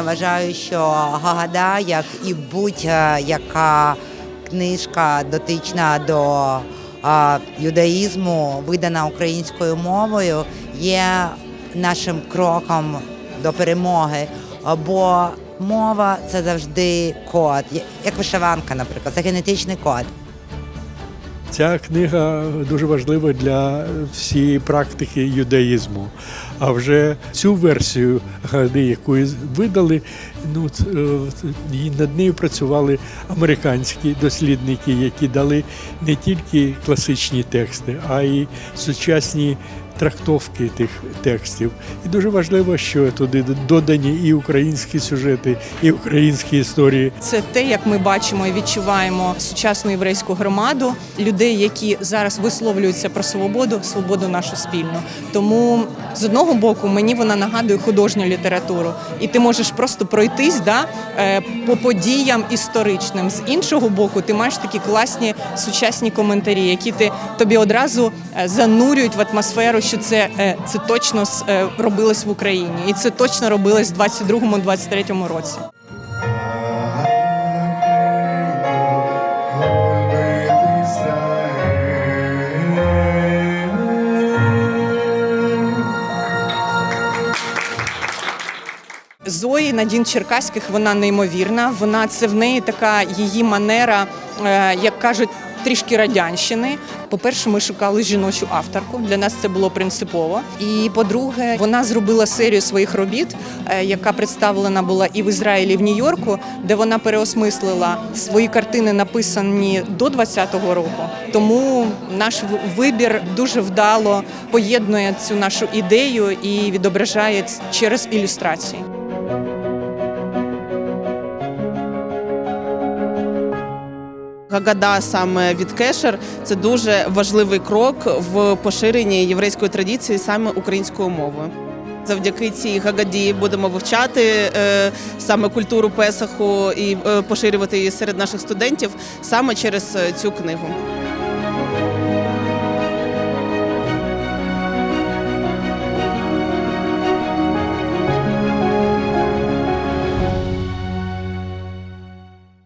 я вважаю, що Гагада, як і будь-яка книжка дотична до юдаїзму, видана українською мовою, є нашим кроком до перемоги. Бо мова це завжди код, як вишиванка, наприклад, це генетичний код. Ця книга дуже важлива для всієї практики юдаїзму. А вже цю версію яку видали, ну е, над нею працювали американські дослідники, які дали не тільки класичні тексти, а й сучасні трактовки тих текстів. І дуже важливо, що туди додані і українські сюжети, і українські історії. Це те, як ми бачимо і відчуваємо сучасну єврейську громаду, людей, які зараз висловлюються про свободу, свободу нашу спільну. Тому з одного боку мені вона нагадує художню літературу, і ти можеш просто пройтись да, е, по подіям історичним. З іншого боку, ти маєш такі класні сучасні коментарі, які ти тобі одразу е, занурюють в атмосферу, що це, е, це точно е, робилось в Україні, і це точно робилось в 22-23 році. Зої Надін Черкаських вона неймовірна. Вона це в неї така її манера, е, як кажуть. Трішки радянщини. По-перше, ми шукали жіночу авторку. Для нас це було принципово. І по-друге, вона зробила серію своїх робіт, е, яка представлена була і в Ізраїлі, і в Нью-Йорку, де вона переосмислила свої картини, написані до 20-го року. Тому наш вибір дуже вдало поєднує цю нашу ідею і відображає через ілюстрації. Гагада саме від Кешер це дуже важливий крок в поширенні єврейської традиції саме українською мовою. Завдяки цій гагаді будемо вивчати е, саме культуру Песаху і е, поширювати її серед наших студентів саме через е, цю книгу.